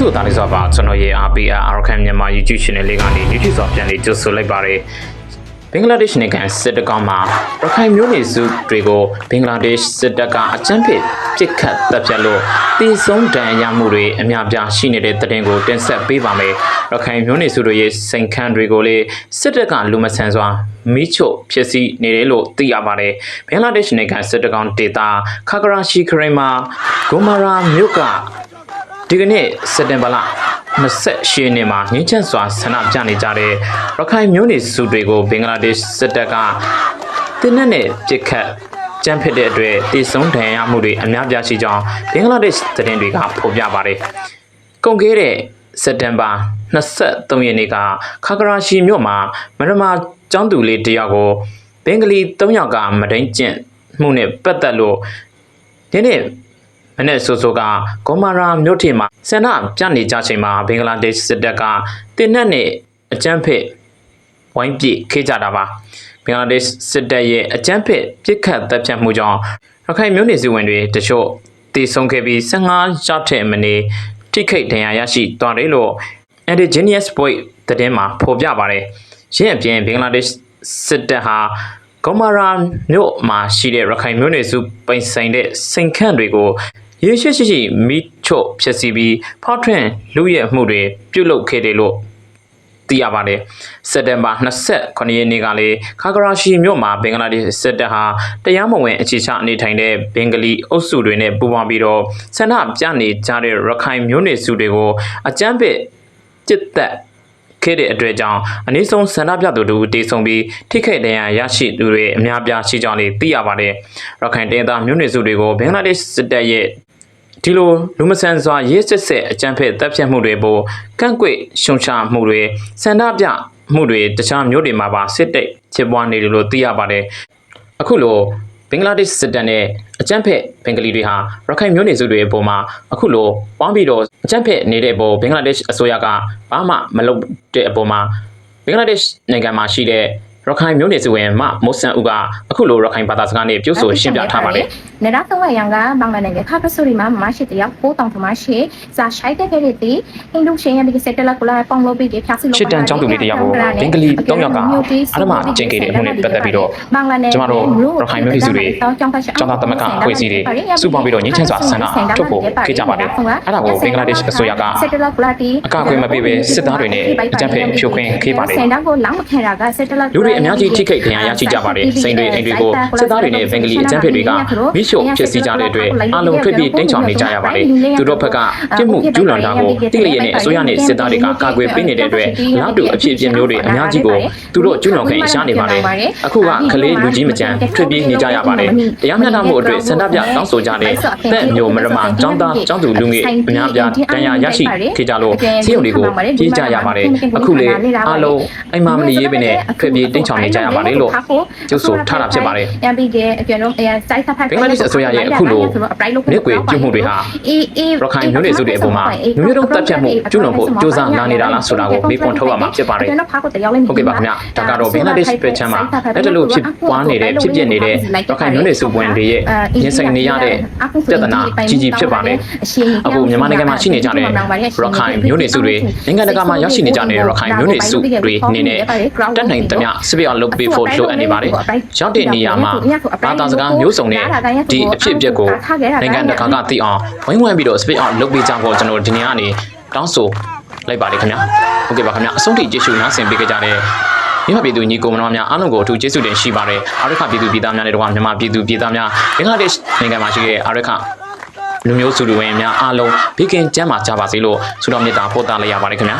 လိုသားလေးစွာပါကျွန်တော်ရဲ့ RPR Arkan မြန်မာ YouTube channel လေးကနေ YouTube စွာပြန်လေးကြိုဆိုလိုက်ပါတယ်ဘင်္ဂလားဒေ့ရှ်နိုင်ငံစစ်တပ်ကမှရခိုင်မျိုးနွယ်စုတွေကိုဘင်္ဂလားဒေ့ရှ်စစ်တပ်ကအကြမ်းဖက်ပစ်ခတ်တပ်ဖြတ်လို့တည်ဆုံးဒဏ်ရာရမှုတွေအများပြားရှိနေတဲ့တဲ့တင်ကိုတင်ဆက်ပေးပါမယ်ရခိုင်မျိုးနွယ်စုတို့ရဲ့စိန်ခန့်တွေကိုလေစစ်တပ်ကလူမဆန်စွာမိချို့ဖြစ်စီနေတယ်လို့သိရပါတယ်ဘင်္ဂလားဒေ့ရှ်နိုင်ငံစစ်တပ်ကောင်ဒေတာခါကရာရှိခရိုင်မှာဂိုမာရာမြို့က ဒီကနေ့စက်တင်ဘာလ28ရက်နေ့မှာငင်းချက်စွာဆန္ဒပြနေကြတဲ့ရခိုင်မျိုးနွယ်စုတွေကိုဘင်္ဂလားဒေ့ရှ်စစ်တပ်ကတင်းနဲ့နဲ့ပြစ်ခတ်ကြမ်းဖက်တဲ့အတွက်တည်ဆုံဒဏ်ရာရမှုတွေအများပြားရှိကြောင်းဘင်္ဂလားဒေ့ရှ်သတင်းတွေကဖော်ပြပါတယ်။ကုန်ခဲ့တဲ့စက်တင်ဘာ23ရက်နေ့ကခါကရာရှီမြို့မှာမရမာကျောင်းသူလေးတယောက်ကိုဘင်္ဂလီ3ယောက်ကမဒိန်ကျင့်မှုနဲ့ပတ်သက်လို့ဒီနေ့ မနေ့ဆိုဆိုကဂေါမာရာမြို့ထင်မှာဆန္ဒပြနေကြချိန်မှာဘင်္ဂလားဒေ့ရှ်စစ်တပ်ကတင်းနက်နဲ့အကြမ်းဖက်ဝိုင်းပြစ်ခေကြတာပါဘင်္ဂလားဒေ့ရှ်စစ်တပ်ရဲ့အကြမ်းဖက်ပြစ်ခတ်တပ်ဖြတ်မှုကြောင့်ရခိုင်မျိုးနွယ်စုဝင်တွေတချို့တည်ဆုံခဲ့ပြီး15ရောက်တဲ့မနေ့ထိခိတ်ဒဏ်ရာရရှိသွားတယ်လို့ Indigenous Voice သတင်းမှာဖော်ပြပါတယ်ရင်းအပြင်ဘင်္ဂလားဒေ့ရှ်စစ်တပ်ဟာဂေါမာရာမြို့မှာရှိတဲ့ရခိုင်မျိုးနွယ်စုပိုင်ဆိုင်တဲ့စိန်ခန့်တွေကို ရေရှိရှိရှိမိချို့ဖြစ်စီပြီးဖောက်ထွင်းလူရဲ့မှုတွေပြုတ်လုခဲ့တယ်လို့သိရပါတယ်စက်တင်ဘာ29ရက်နေ့ကလေခါကရာရှီမြို့မှာဘင်္ဂလားဒေ့ရှ်စစ်တပ်ဟာတရားမဝင်အခြေချအနေထိုင်တဲ့ဘင်္ဂလီအုပ်စုတွေနဲ့ပူးပေါင်းပြီးတော့ဆန္ဒပြနေကြတဲ့ရခိုင်မျိုးနွယ်စုတွေကိုအကြမ်းဖက်ကျစ်သက်ခဲ့တဲ့အတွက်ကြောင့်အနည်းဆုံးဆန္ဒပြသူတို့တေဆုံပြီးထိခိုက်ဒဏ်ရာရရှိသူတွေအများပြားရှိကြောင်းလေးသိရပါတယ်။ရခိုင်ဒေသမျိုးနွယ်စုတွေကိုဘင်္ဂလားဒေ့ရှ်စစ်တပ်ရဲ့ ဒီလိုလူမဆန်စွာရေးစစ်စစ်အကြမ်းဖက်တပ်ဖြတ်မှုတွေပိုကန့်ကွက်ရှုံချမှုတွေဆန္ဒပြမှုတွေတခြားမျိုးတွေမှာပါစစ်တိတ်ဖြစ်ပွားနေတယ်လို့သိရပါတယ်။အခုလိုဘင်္ဂလားဒေ့ရှ်စစ်တပ်နဲ့အကြမ်းဖက်ဘင်္ဂလီတွေဟာရခိုင်မျိုးနွယ်စုတွေအပေါ်မှာအခုလိုပေါင်းပြီးတော့အကြမ်းဖက်နေတဲ့အပေါ်ဘင်္ဂလားဒေ့ရှ်အစိုးရကဘာမှမလုပ်တဲ့အပေါ်မှာဘင်္ဂလားဒေ့ရှ်နိုင်ငံမှာရှိတဲ့ ရခိုင်မျိုးနွယ်စုဝင်မမိုးဆန်ဦးကအခုလိုရခိုင်ဘာသာစကားနဲ့ပြောဆိုရှင်းပြထားပါတယ်နေရာတော့ရန်ကဘင်္ဂလားနိုင်ငံခါကဆူရီမှာမရှိတယောက်ပိုးတောင်ထမရှိဇာရှိုက်တဲ့ခဲ့တဲ့ဟိန္ဒူရှင်ရဲ့ဒီစက်တလကလာပေါင်လို့ပြီးဖြာစီလို့ရှစ်တန်းကျောင်းသူလေးတစ်ယောက်ကိုဘင်္ဂလီ၃ယောက်ကအာရမကျင့်ခဲ့တဲ့အမှုနဲ့ပတ်သက်ပြီးတော့ဘင်္ဂလားနယ်ကျမတို့ရခိုင်မျိုးနွယ်စုတွေကျောင်းသားသမဂ္ဂအဖွဲ့အစည်းတွေစုပေါင်းပြီးတော့ငင်းချမ်းစွာဆန္ဒထုတ်ဖို့ခေကြပါတယ်အဲ့ဒါကိုဘင်္ဂလားဒေ့ရှ်အစိုးရကစက်တလကလာတီအကာအကွယ်မပေးဘဲစစ်သားတွေနဲ့အကြမ်းဖက်ဖြိုခွင်းခေပါတယ်စင်တာကိုလောင်းမခဲတာကစက်တလလူတွေအများကြီးထိခိုက်ဒဏ်ရာရရှိကြပါတယ်စိန်တွေအိမ်တွေကိုစစ်သားတွေနဲ့ဘင်္ဂလီအကြမ်းဖက်တွေကမိရှို့ဖြစ်စီကြတဲ့အတွက်အလုံးထွက်ပြီးတင်းချောင်နေကြရပါတယ်သူတို့ဘက်ကပြစ်မှုကျူးလွန်တာကိုတိလျက်နဲ့အစိုးရနဲ့စစ်သားတွေကကာကွယ်ပေးနေတဲ့အတွက်နောက်တူအဖြစ်အပျက်မျိုးတွေအများကြီးကိုသူတို့ကျူးလွန်ခင်ရှားနေပါတယ်အခုကကလေးလူကြီးမကြမ်းထွက်ပြေးနေကြရပါတယ်တရားမျှတမှုအတွက်စန္ဒပြတောင်းဆိုကြတဲ့တဲ့မျိုးမရမចောင်းသားចောင်းသူလူငယ်အများပြားဒဏ်ရာရရှိခဲ့ကြလို့စီးရုံတွေကိုပြေးကြရပါတယ်အခုလေအလုံးအိမ်မမနေရေးပဲနဲ့ထွက်ပြေးတင်းချောင်နေကြရပါတယ်လို့ကျုပ်ဆိုထားတာဖြစ်ပါတယ်။ပြီးတဲ့အကျဉ်းတော့အဲစိုက်ဖတ်ဖတ်ဘင်္ဂလားဒေ့ရှ်အစိုးရရဲ့အခုလိုမြစ်ကွေပြုမှုတွေဟာအေးအေးရခိုင်မျိုးနွယ်စုတွေအပေါ်မှာမျိုးမျိုးတုံးတက်ဖြတ်မှုကျူးလွန်ဖို့ကြိုးစားလာနေတာလားဆိုတာကိုမေးခွန်းထုတ်ရမှာဖြစ်ပါတယ်ကျွန်တော်ဖားကိုတရားလေးဟုတ်ကဲ့ပါခင်ဗျဒါကတော့ဘင်္ဂလားဒေ့ရှ်ပဲချမ်းမှာအဲ့ဒါလို့ဖြစ်ပွားနေတဲ့ဖြစ်ပျက်နေတဲ့ရခိုင်မျိုးနွယ်စုဝင်တွေရဲ့ရင်ဆိုင်နေရတဲ့ပြဿနာကြီးကြီးဖြစ်ပါတယ်အခုမြန်မာနိုင်ငံမှာရှိနေကြတဲ့ရခိုင်မျိုးနွယ်စုတွေနိုင်ငံတကာမှာရောက်ရှိနေကြတဲ့ရခိုင်မျိုးနွယ်စုတွေအနေနဲ့တက်နိုင်သမျှစပစ်အောင်လုပ်ပေးဖို့လိုအပ်နေပါတယ်ရောက်တဲ့နေရာမှာဘာသာစကားမျိုးစုံနဲ့ဒီအဖြစ်အပျက်ကိုနိုင်ငံတကာကသိအောင်ဝိုင်းဝန်းပြီးတော့ speed out လုပ်ပေးကြဖို့ကျွန်တော်ဒီနေ့ကနေတောင်းဆိုလိုက်ပါတယ်ခင်ဗျာဟုတ်ကဲ့ပါခင်ဗျာအဆုံးထိကျေးဇူးနားဆင်ပေးကြတဲ့မြန်မာပြည်သူညီကိုမတော်များအားလုံးကိုအထူးကျေးဇူးတင်ရှိပါတယ်အာရခပြည်သူပြည်သားများနဲ့တကွာမြန်မာပြည်သူပြည်သားများဘင်္ဂလားဒေ့ရှ်နိုင်ငံမှာရှိတဲ့အာရခလူမျိုးစုလူဝင်များအားလုံးဘေးကင်းကျန်းမာကြပါစေလို့ဆုတောင်းမေတ္တာပို့သလိုက်ရပါတယ်ခင်ဗျာ